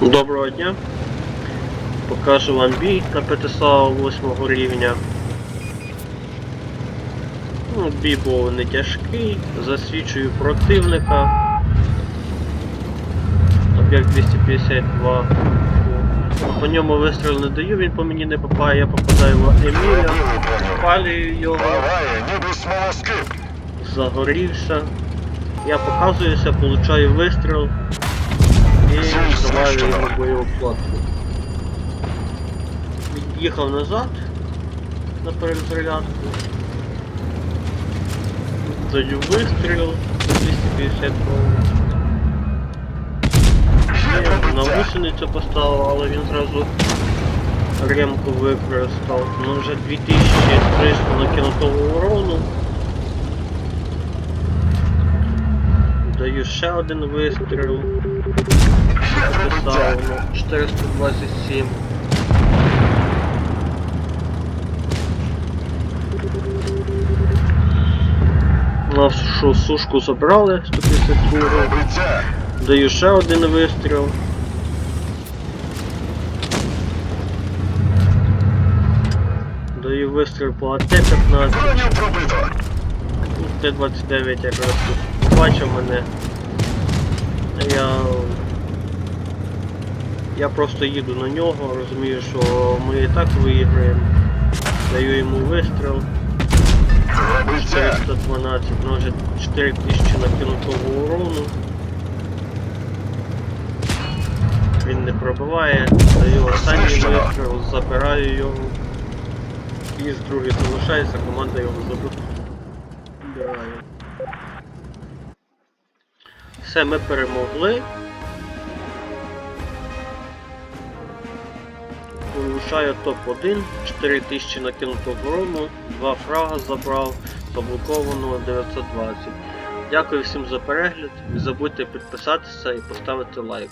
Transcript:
Доброго дня. Покажу вам бій на ПТСА 8 рівня. Ну, бій був не тяжкий, засвідчую противника. Об'єкт 252. По ньому вистріл не даю, він по мені не попадає, я попадаю в Еміля, палюю його, загорівся. Я показуюся, получаю вистріл і даваю йому бойову платку. Від'їхав назад на перезарядку. Даю вистріл 250 доларів. Я на гусеницю поставив, але він зразу ремку використав. Ну вже 2300 накинутого урону. Даю ще один вистріл. Ну, 427. Нашу сушку забрали 152. Бійця. Даю ще один вистріл. Даю вистріл по АТ-15. Т-29 якраз тут побачив мене. Я. Я просто їду на нього, розумію, що ми і так виіграємо. Даю йому вистріл. 412 множить 4000 накинутого урону. Він не пробиває, даю останній вистріл, забираю його. І з другий залишається, команда його забирає. Все, ми перемогли. Вирушаю топ-1, 4000 накинуто оборону, 2 фрага забрав, заблоковано 920. Дякую всім за перегляд. Не забудьте підписатися і поставити лайк.